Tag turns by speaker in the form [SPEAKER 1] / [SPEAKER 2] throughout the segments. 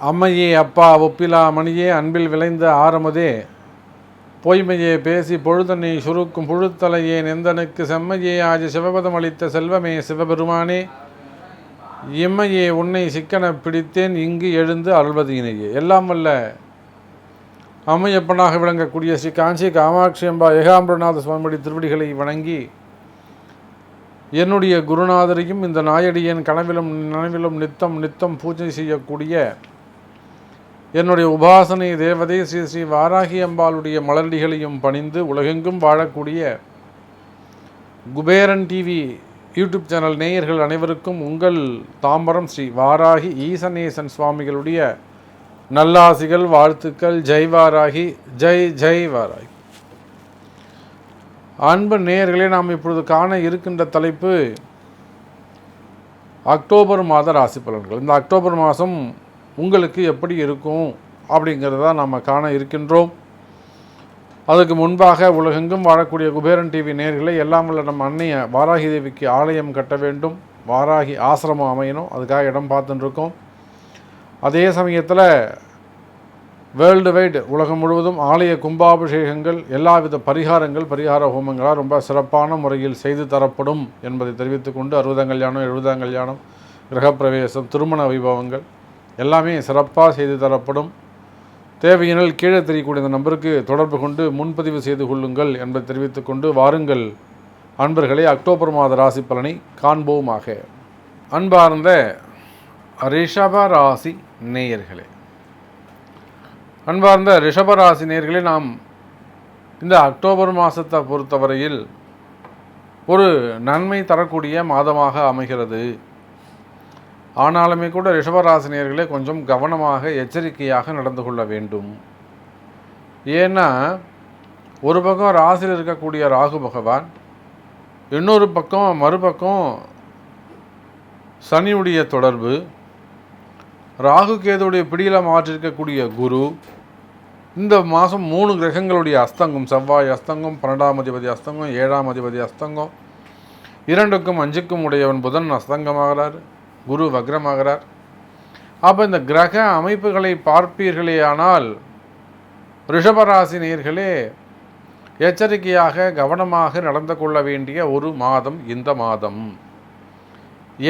[SPEAKER 1] அம்மையே அப்பா ஒப்பிலா மணியே அன்பில் விளைந்த ஆரமுதே. பொய்மையே பேசி பொழுதனை சுருக்கும் புழுத்தலையே நெந்தனுக்கு செம்மையே ஆஜி சிவபதம் அளித்த செல்வமே சிவபெருமானே. இம்மையே உன்னை சிக்கன பிடித்தேன் இங்கு எழுந்து அருள்வதியினையே எல்லாம் வல்ல அம்மையப்பனாக விளங்கக்கூடிய ஸ்ரீ காஞ்சி காமாட்சி அம்பா ஏகாம்பரநாத சுவாமியுடைய திருவடிகளை வணங்கி என்னுடைய குருநாதரையும் இந்த நாயடியின் கனவிலும் நனவிலும் நித்தம் நித்தம் பூஜை செய்யக்கூடிய என்னுடைய உபாசனை தேவதை ஸ்ரீ ஸ்ரீ வாராகி அம்பாளுடைய மலரடிகளையும் பணிந்து உலகெங்கும் வாழக்கூடிய குபேரன் டிவி யூடியூப் சேனல் நேயர்கள் அனைவருக்கும் உங்கள் தாம்பரம் ஸ்ரீ வாராகி ஈசநேசன் சுவாமிகளுடைய நல்லாசிகள் வாழ்த்துக்கள். ஜெய் வாராகி ஜெய் ஜெய் வாராகி. அன்பு நேயர்களே நாம் இப்பொழுது காண இருக்கின்ற தலைப்பு அக்டோபர் மாத ராசி பலன்கள். இந்த அக்டோபர் மாதம் உங்களுக்கு எப்படி இருக்கும் அப்படிங்கிறத நாம் காண இருக்கின்றோம். அதுக்கு முன்பாக உலகெங்கும் வாழக்கூடிய குபேரன் டிவி நேர்களை எல்லாம் உள்ள நம்ம அன்னைய வாராகி தேவிக்கு ஆலயம் கட்ட வேண்டும். வாராகி ஆசிரமம் அமையணும். அதுக்காக இடம் பார்த்துட்டுருக்கோம் அதே சமயத்தில் வேர்ல்டு வைடு உலகம் முழுவதும் ஆலய கும்பாபிஷேகங்கள் எல்லாவித பரிகாரங்கள் பரிகார ஹோமங்களாக ரொம்ப சிறப்பான முறையில் செய்து தரப்படும் என்பதை தெரிவித்துக்கொண்டு அறுபதாம் கல்யாணம் எழுபதாம் கல்யாணம் கிரகப்பிரவேசம் திருமண வைபவங்கள் எல்லாமே சிறப்பாக செய்து தரப்படும். தேவையினால் கீழே தெரியக்கூடிய இந்த நம்பருக்கு தொடர்பு கொண்டு முன்பதிவு செய்து கொள்ளுங்கள் என்பதை தெரிவித்துக்கொண்டு வாருங்கள். அன்பர்களே அக்டோபர் மாத ராசி பலனை காண்போமாக. அன்பார்ந்த ரிஷப ராசி நேயர்களே அன்பார்ந்த ரிஷபராசி நாம் இந்த அக்டோபர் மாதத்தை பொறுத்தவரையில் ஒரு நன்மை தரக்கூடிய மாதமாக அமைகிறது. ஆனாலுமே கூட ரிஷபராசினியர்களே கொஞ்சம் கவனமாக எச்சரிக்கையாக நடந்து கொள்ள வேண்டும். ஏன்னா ஒரு பக்கம் ராசியில் இருக்கக்கூடிய ராகு பகவான் இன்னொரு பக்கம் மறுபக்கம் சனியுடைய தொடர்பு ராகு கேதுடைய பிடியில் மாற்றிருக்கக்கூடிய குரு இந்த மாதம் மூணு கிரகங்களுடைய அஸ்தங்கம் செவ்வாய் அஸ்தங்கம் பன்னெண்டாம் அதிபதி அஸ்தங்கம் ஏழாம் அதிபதி அஸ்தங்கம். இரண்டுக்கும் அஞ்சுக்கும் உடையவன் புதன் அஸ்தங்கமாகிறார் குரு வக்ரமாகிறார். அப்போ இந்த கிரக அமைப்புகளை பார்ப்பீர்களே ஆனால் ரிஷபராசி நேர்களே எச்சரிக்கையாக கவனமாக நடந்து கொள்ள வேண்டிய ஒரு மாதம் இந்த மாதம்.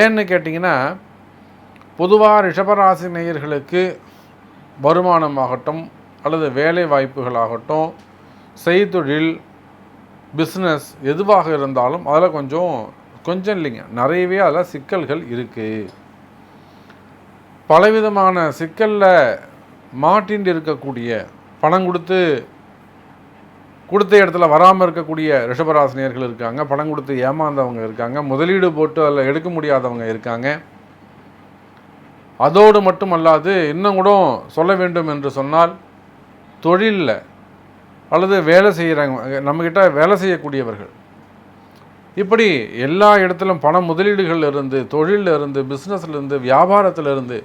[SPEAKER 1] ஏன்னு கேட்டிங்கன்னா பொதுவாக ரிஷபராசி நேயர்களுக்கு வருமானமாகட்டும் அல்லது வேலை வாய்ப்புகளாகட்டும் செய்தொழில் பிஸ்னஸ் எதுவாக இருந்தாலும் அதில் கொஞ்சம் கொஞ்சம் இல்லைங்க. நிறையவே அதில் சிக்கல்கள் இருக்குது பலவிதமான சிக்கலில் மாட்டின் இருக்கக்கூடிய பணம் கொடுத்து கொடுத்த இடத்துல வராமல் இருக்கக்கூடிய ரிஷபராசினியர்கள் இருக்காங்க. பணம் கொடுத்து ஏமாந்தவங்க இருக்காங்க. முதலீடு போட்டு அதில் எடுக்க முடியாதவங்க இருக்காங்க. அதோடு மட்டுமல்லாது இன்னும் கூட சொல்ல வேண்டும் என்று சொன்னால் தொழிலில் அல்லது வேலை செய்கிறவங்க நம்மக்கிட்ட வேலை செய்யக்கூடியவர்கள். இப்படி எல்லா இடத்திலும் பண முதலீடுகள் இருந்து தொழிலில் இருந்து பிஸ்னஸ்லேருந்து வியாபாரத்திலிருந்து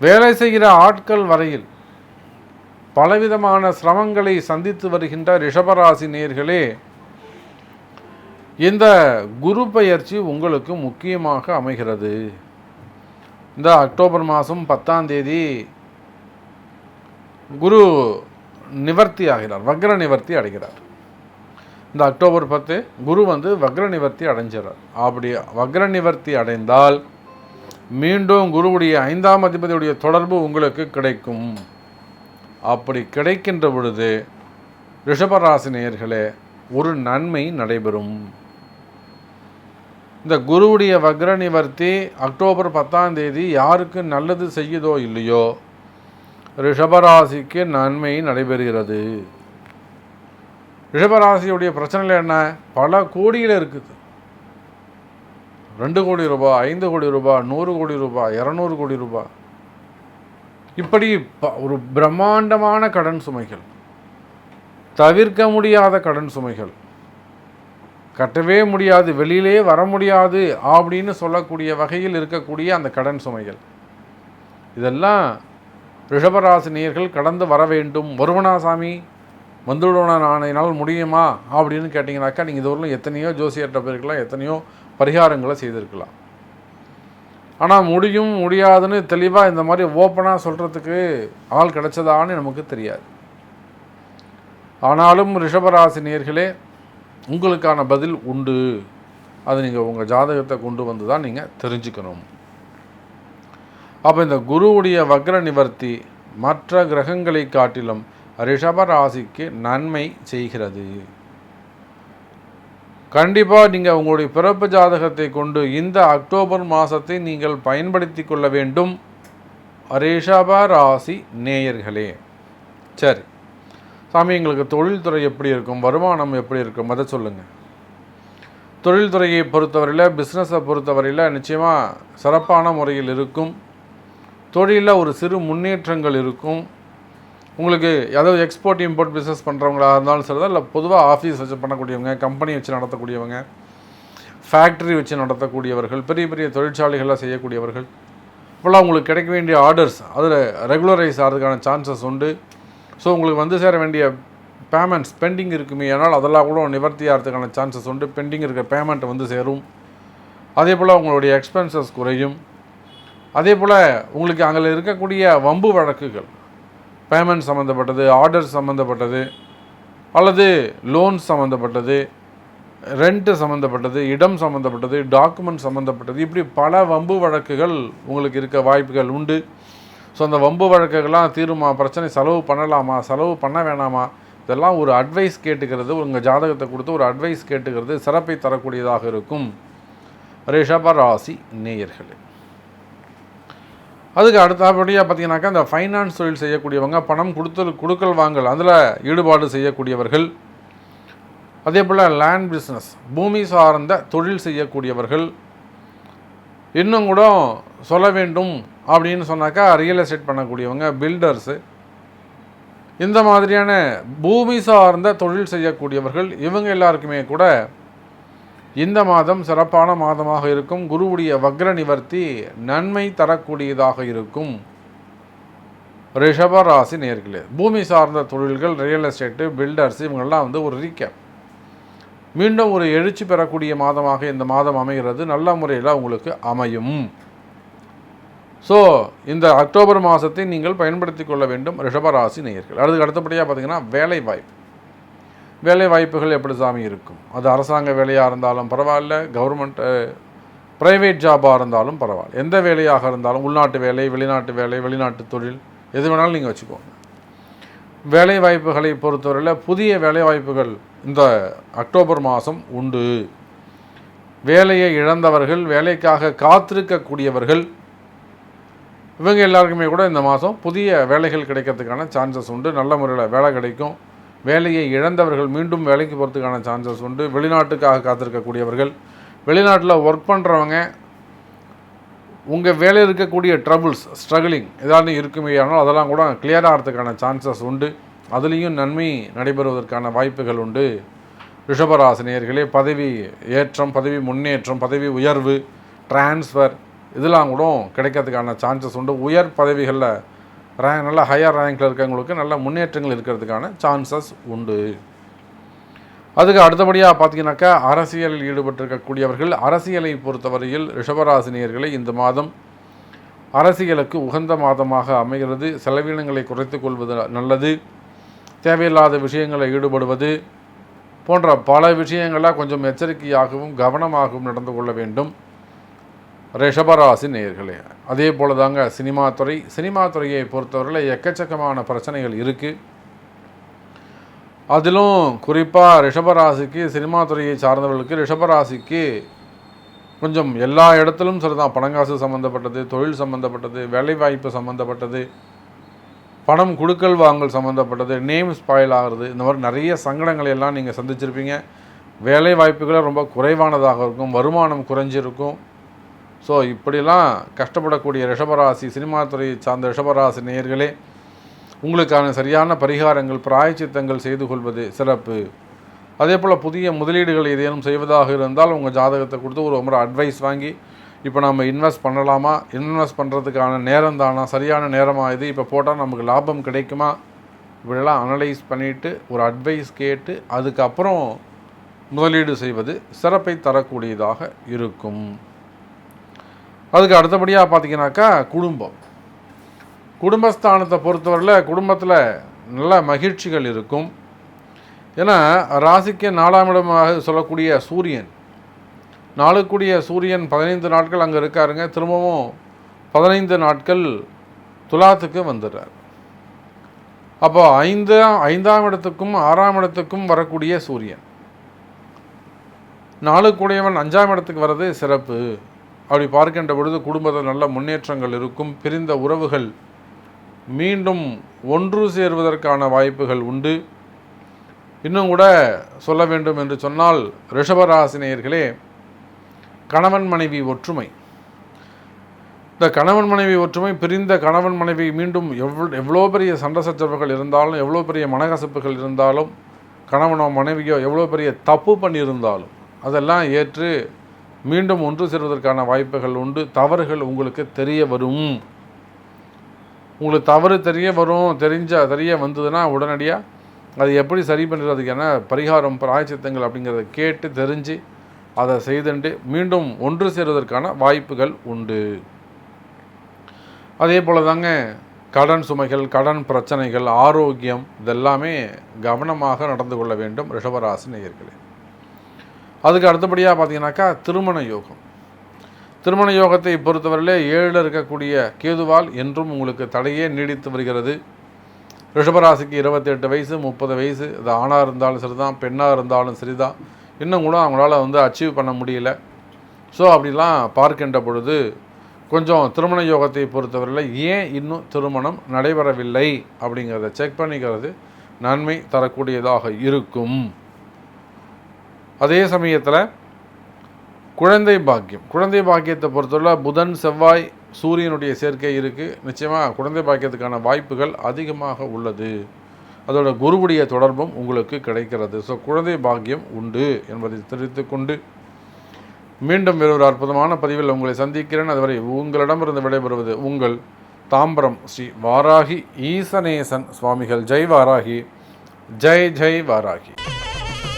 [SPEAKER 1] வேலை செய்கிற ஆட்கள் வரையில் பலவிதமான சிரமங்களை சந்தித்து வருகின்ற ரிஷபராசி நேர்களே இந்த குரு பயிற்சி உங்களுக்கு முக்கியமாக அமைகிறது. இந்த அக்டோபர் மாதம் பத்தாம் தேதி குரு நிவர்த்தி ஆகிறார் வக்ர நிவர்த்தி அடைகிறார். இந்த அக்டோபர் பத்து குரு வந்து வக்ர நிவர்த்தி அடைஞ்சிறார் அப்படி வக்ர நிவர்த்தி அடைந்தால் மீண்டும் குருவுடைய ஐந்தாம் அதிபதியுடைய தொடர்பு உங்களுக்கு கிடைக்கும். அப்படி கிடைக்கின்ற பொழுது ரிஷபராசி நேயர்களே ஒரு நன்மை நடைபெறும். இந்த குருவுடைய வக்ர நிவர்த்தி அக்டோபர் பத்தாம் தேதி யாருக்கு நல்லது செய்யுதோ இல்லையோ ரிஷபராசிக்கு நன்மை நடைபெறுகிறது. ரிஷபராசியுடைய பிரச்சனைகள் என்ன? பல கோடியில் இருக்குது. ரெண்டு கோடி ரூபாய் ஐந்து கோடி ரூபாய் நூறு கோடி ரூபாய் இரநூறு கோடி ரூபாய் இப்படி ப- ஒரு பிரம்மாண்டமான கடன் சுமைகள். தவிர்க்க முடியாத கடன் சுமைகள். கட்டவே முடியாது வெளியிலே வர முடியாது அப்படின்னு சொல்லக்கூடிய வகையில் இருக்கக்கூடிய அந்த கடன் சுமைகள். இதெல்லாம் ரிஷபராசினியர்கள் கடந்து வர வேண்டும். வருவனாசாமி வந்துடுவனா வந்துவிடுவன முடியுமா? அப்படின்னு கேட்டிங்கனாக்கா நீங்கள் இதுவரையிலும் எத்தனையோ ஜோசியர்கிட்ட போயிருக்கலாம் எத்தனையோ பரிகாரங்களை செய்திருக்கலாம். ஆனால் முடியும் முடியாதுன்னு தெளிவாக இந்த மாதிரி ஓப்பனாக சொல்கிறதுக்கு ஆள் கிடைச்சதான்னு நமக்கு தெரியாது. ஆனாலும் ரிஷபராசினியர்களே உங்களுக்கான பதில் உண்டு. அது நீங்கள் உங்கள் ஜாதகத்தை கொண்டு வந்து தான் நீங்கள் தெரிஞ்சுக்கணும். அப்போ இந்த குருவுடைய வக்ர நிவர்த்தி மற்ற கிரகங்களை காட்டிலும் ரிஷபராசிக்கு நன்மை செய்கிறது. கண்டிப்பாக நீங்கள் உங்களுடைய பிறப்பு ஜாதகத்தை கொண்டு இந்த அக்டோபர் மாதத்தை நீங்கள் பயன்படுத்தி கொள்ள வேண்டும். ரிஷப ராசி நேயர்களே சரி. சாமி எங்களுக்கு தொழில்துறை எப்படி இருக்கும்? வருமானம் எப்படி இருக்கும்? அதை சொல்லுங்கள் தொழில்துறையை பொறுத்தவரையில் பிஸ்னஸை பொறுத்தவரையில் நிச்சயமாக சிறப்பான முறையில் இருக்கும். தொழிலில் ஒரு சிறு முன்னேற்றங்கள் இருக்கும். உங்களுக்கு ஏதாவது எக்ஸ்போர்ட் இம்போர்ட் பிஸ்னஸ் பண்ணுறவங்களாக இருந்தாலும் சரி தான் இல்லை பொதுவாக ஆஃபீஸ் வச்சு பண்ணக்கூடியவங்க கம்பெனி வச்சு நடத்தக்கூடியவங்க ஃபேக்ட்ரி வச்சு நடத்தக்கூடியவர்கள் பெரிய பெரிய தொழிற்சாலைகளாக செய்யக்கூடியவர்கள் இப்போல்லாம் உங்களுக்கு கிடைக்க வேண்டிய ஆர்டர்ஸ் அதில் ரெகுலரைஸ் ஆகிறதுக்கான சான்சஸ் உண்டு. ஸோ உங்களுக்கு வந்து சேர வேண்டிய பேமெண்ட்ஸ் பெண்டிங் இருக்குமே ஆனால் அதெல்லாம் கூட நிவர்த்தி ஆகிறதுக்கான சான்சஸ் உண்டு. பெண்டிங் இருக்கிற பேமெண்ட் வந்து சேரும். அதே போல் உங்களுடைய எக்ஸ்பென்சஸ் குறையும். அதே போல் உங்களுக்கு அங்கே இருக்கக்கூடிய வம்பு வழக்குகள் பேமெண்ட் சம்மந்தப்பட்டது ஆர்டர் சம்மந்தப்பட்டது அல்லது லோன் சம்மந்தப்பட்டது ரெண்ட்டு சம்மந்தப்பட்டது இடம் சம்மந்தப்பட்டது டாக்குமெண்ட் சம்மந்தப்பட்டது இப்படி பல வம்பு வழக்குகள் உங்களுக்கு இருக்க வாய்ப்புகள் உண்டு. ஸோ அந்த வம்பு வழக்குகள்லாம் தீருமா பிரச்சனை செலவு பண்ணலாமா செலவு பண்ண வேணாமா? இதெல்லாம் ஒரு அட்வைஸ் கேட்டுக்கிறது உங்கள் ஜாதகத்தை கொடுத்து ஒரு அட்வைஸ் கேட்டுக்கிறது சிறப்பை தரக்கூடியதாக இருக்கும். ரிஷபராசி நேயர்களே. அதுக்கு அடுத்தபடியாக பார்த்தீங்கன்னாக்கா இந்த ஃபைனான்ஸ் தொழில் செய்யக்கூடியவங்க பணம் கொடுத்தல் கொடுக்கல் வாங்கல் அதில் ஈடுபாடு செய்யக்கூடியவர்கள். அதே போல் லேண்ட் பிஸ்னஸ் பூமி சார்ந்த தொழில் செய்யக்கூடியவர்கள். இன்னும் கூட சொல்ல வேண்டும் அப்படின்னு சொன்னாக்கா ரியல் எஸ்டேட் பண்ணக்கூடியவங்க பில்டர்ஸு இந்த மாதிரியான பூமி சார்ந்த தொழில் செய்யக்கூடியவர்கள் இவங்க எல்லாருக்குமே கூட இந்த மாதம் சிறப்பான மாதமாக இருக்கும். குருவுடைய வக்ர நிவர்த்தி நன்மை தரக்கூடியதாக இருக்கும். ரிஷபராசி நேர்களே பூமி சார்ந்த தொழில்கள் ரியல் எஸ்டேட்டு பில்டர்ஸ் இவங்கெல்லாம் வந்து ஒரு ரீக்கேப் மீண்டும் ஒரு எழுச்சி பெறக்கூடிய மாதமாக இந்த மாதம் அமைகிறது. நல்ல முறையில் உங்களுக்கு அமையும். ஸோ இந்த அக்டோபர் மாதத்தை நீங்கள் பயன்படுத்தி கொள்ள வேண்டும் ரிஷபராசி நேயர்கள். அதுக்கு அடுத்தபடியாக பார்த்தீங்கன்னா வேலை வாய்ப்பு வேலை வாய்ப்புகள் எப்படி சாமி இருக்கும்? அது அரசாங்க வேலையாக இருந்தாலும் பரவாயில்ல கவர்மெண்ட் ப்ரைவேட் ஜாபாக இருந்தாலும் பரவாயில்ல. எந்த வேலையாக இருந்தாலும் உள்நாட்டு வேலை வெளிநாட்டு வேலை வெளிநாட்டு தொழில் எது வேணாலும் நீங்கள் வச்சுக்கோங்க. வேலை வாய்ப்புகளை பொறுத்தவரையில் புதிய வேலை வாய்ப்புகள் இந்த அக்டோபர் மாதம் உண்டு. வேலையை இழந்தவர்கள் வேலைக்காக காத்திருக்கக்கூடியவர்கள் இவங்க எல்லாருக்குமே கூட இந்த மாதம் புதிய வேலைகள் கிடைக்கிறதுக்கான சான்சஸ் உண்டு. நல்ல முறையில் வேலை கிடைக்கும். வேலையை இழந்தவர்கள் மீண்டும் வேலைக்கு போகிறதுக்கான சான்சஸ் உண்டு. வெளிநாட்டுக்காக காத்திருக்கக்கூடியவர்கள் வெளிநாட்டில் ஒர்க் பண்ணுறவங்க உங்கள் வேலையில் இருக்கக்கூடிய ட்ரபுள்ஸ் ஸ்ட்ரகிளிங் ஏதாவது இருக்குமே ஆனால் அதெல்லாம் கூட கிளியர் ஆகிறதுக்கான சான்சஸ் உண்டு. அதுலேயும் நன்மை நடைபெறுவதற்கான வாய்ப்புகள் உண்டு. ரிஷபராசினியர்களே பதவி ஏற்றம் பதவி முன்னேற்றம் பதவி உயர்வு டிரான்ஸ்ஃபர் இதெல்லாம் கூட கிடைக்கிறதுக்கான சான்சஸ் உண்டு. உயர் பதவிகளில் ரேங்க் நல்ல ஹையர் ரேங்கில் இருக்கிறவங்களுக்கு நல்ல முன்னேற்றங்கள் இருக்கிறதுக்கான சான்சஸ் உண்டு. அதுக்கு அடுத்தபடியாக பார்த்தீங்கன்னாக்கா அரசியலில் ஈடுபட்டிருக்கக்கூடியவர்கள் அரசியலை பொறுத்தவரையில் ரிஷபராசினியர்களை இந்த மாதம் அரசியலுக்கு உகந்த மாதமாக அமைகிறது. செலவினங்களை குறைத்து கொள்வது நல்லது. தேவையில்லாத விஷயங்களை ஈடுபடுவது போன்ற பல விஷயங்களாக கொஞ்சம் எச்சரிக்கையாகவும் கவனமாகவும் நடந்து கொள்ள வேண்டும். ரிஷபராசி நேர்களே அதே போல தாங்க சினிமா துறை சினிமா துறையை பொறுத்தவரையில் எக்கச்சக்கமான பிரச்சனைகள் இருக்குது அதிலும் குறிப்பாக ரிஷபராசிக்கு சினிமா துறையை சார்ந்தவர்களுக்கு ரிஷபராசிக்கு கொஞ்சம் எல்லா இடத்திலும் சரிதான். பணங்காசு சம்மந்தப்பட்டது தொழில் சம்மந்தப்பட்டது வேலைவாய்ப்பு சம்மந்தப்பட்டது பணம் கொடுக்கல் வாங்கல் சம்மந்தப்பட்டது நேம் ஸ்பாயில் ஆகிறது இந்த மாதிரி நிறைய சங்கடங்களை எல்லாம் நீங்கள் சந்திச்சிருப்பீங்க. வேலை வாய்ப்புகளை ரொம்ப குறைவானதாக இருக்கும் வருமானம் குறைஞ்சிருக்கும். ஸோ இப்படிலாம் கஷ்டப்படக்கூடிய ரிஷபராசி சினிமா துறையை சார்ந்த ரிஷபராசி நேயர்களே உங்களுக்கான சரியான பரிகாரங்கள் பிராயச்சித்தங்கள் செய்து கொள்வது சிறப்பு. அதே போல் புதிய முதலீடுகள் ஏதேனும் செய்வதாக இருந்தால் உங்கள் ஜாதகத்தை கொடுத்து ஒரு முறை அட்வைஸ் வாங்கி இப்போ நம்ம இன்வெஸ்ட் பண்ணலாமா? இன்வெஸ்ட் பண்ணுறதுக்கான நேரம் தானா? சரியான நேரமாக இது? இப்போ போட்டால் நமக்கு லாபம் கிடைக்குமா? இப்படிலாம் அனலைஸ் பண்ணிவிட்டு ஒரு அட்வைஸ் கேட்டு அதுக்கப்புறம் முதலீடு செய்வது சிறப்பை தரக்கூடியதாக இருக்கும். அதுக்கு அடுத்தபடியாக பார்த்தீங்கன்னாக்கா குடும்பம். குடும்பஸ்தானத்தை பொறுத்தவரையில் குடும்பத்தில் நல்ல மகிழ்ச்சிகள் இருக்கும். ஏன்னா ராசிக்கு நாலாம் இடமாக சொல்லக்கூடிய சூரியன். நாளுக்குடிய சூரியன் பதினைந்து நாட்கள் அங்கே இருக்காருங்க. திரும்பவும் பதினைந்து நாட்கள் துலாத்துக்கு வந்துடுறார். அப்போ ஐந்து ஐந்தாம் இடத்துக்கும் ஆறாம் இடத்துக்கும் வரக்கூடிய சூரியன். நாளுக்குடையவன் அஞ்சாம் இடத்துக்கு வர்றது சிறப்பு. அப்படி பார்க்கின்ற பொழுது குடும்பத்தில் நல்ல முன்னேற்றங்கள் இருக்கும் பிரிந்த உறவுகள் மீண்டும் ஒன்று சேருவதற்கான வாய்ப்புகள் உண்டு. இன்னும் கூட சொல்ல வேண்டும் என்று சொன்னால் ரிஷபராசினியர்களே கணவன் மனைவி ஒற்றுமை. இந்த கணவன் மனைவி ஒற்றுமை பிரிந்த கணவன் மனைவி மீண்டும் எவ்வளோ எவ்வளோ பெரிய சண்டை சச்சரவுகள் இருந்தாலும் எவ்வளோ பெரிய மனகசப்புகள் இருந்தாலும் கணவனோ மனைவியோ எவ்வளோ பெரிய தப்பு பண்ணியிருந்தாலும் அதெல்லாம் ஏற்று மீண்டும் ஒன்று சேர்வதற்கான வாய்ப்புகள் உண்டு. தவறுகள் உங்களுக்கு தெரிய வரும். உங்களுக்கு தவறு தெரிய வரும். தெரிஞ்ச தெரிய வந்ததுன்னா உடனடியாக அது எப்படி சரி பண்ணுறதுக்கு என்ன பரிகாரம் பிராய்ச்சித்தங்கள் அப்படிங்கிறத கேட்டு தெரிஞ்சு அதை செய்துண்டு மீண்டும் ஒன்று சேருவதற்கான வாய்ப்புகள் உண்டு. அதே போல் தாங்க கடன் சுமைகள் கடன் பிரச்சனைகள் ஆரோக்கியம் இதெல்லாமே கவனமாக நடந்து கொள்ள வேண்டும் ரிஷபராசி நேயர்களே. அதுக்கு அடுத்தபடியாக பார்த்தீங்கன்னாக்கா திருமண யோகம். திருமண யோகத்தை பொறுத்தவரையிலே ஏழில் இருக்கக்கூடிய கேதுவால் என்றும் உங்களுக்கு தடையே நீடித்து வருகிறது. ரிஷபராசிக்கு இருபத்தெட்டு வயசு முப்பது வயசு இது ஆணாக இருந்தாலும் சரிதான் பெண்ணாக இருந்தாலும் சரிதான். இன்னும் கூட அவங்களால வந்து அச்சீவ் பண்ண முடியல. ஸோ அப்படிலாம் பார்க்கின்ற பொழுது கொஞ்சம் திருமண யோகத்தை பொறுத்தவரையில் ஏன் இன்னும் திருமணம் நடைபெறவில்லை அப்படிங்கிறத செக் பண்ணிக்கிறது நன்மை தரக்கூடியதாக இருக்கும். அதே சமயத்தில் குழந்தை பாக்கியம். குழந்தை பாக்கியத்தை பொறுத்தவரை புதன் செவ்வாய் சூரியனுடைய சேர்க்கை இருக்குது நிச்சயமாக குழந்தை பாக்கியத்துக்கான வாய்ப்புகள் அதிகமாக உள்ளது. அதோட குருவுடைய தொடர்பும் உங்களுக்கு கிடைக்கிறது. ஸோ குழந்தை பாக்கியம் உண்டு என்பதை தெரிவித்து கொண்டு மீண்டும் வேறொரு அற்புதமான பதிவில் உங்களை சந்திக்கிறேன். அதுவரை உங்களிடமிருந்து விடைபெறுவது உங்கள் தாம்பரம் ஸ்ரீ வாராகி ஈசனேசன் சுவாமிகள். ஜெய் வாராகி. ஜெய் ஜெய் வாராகி.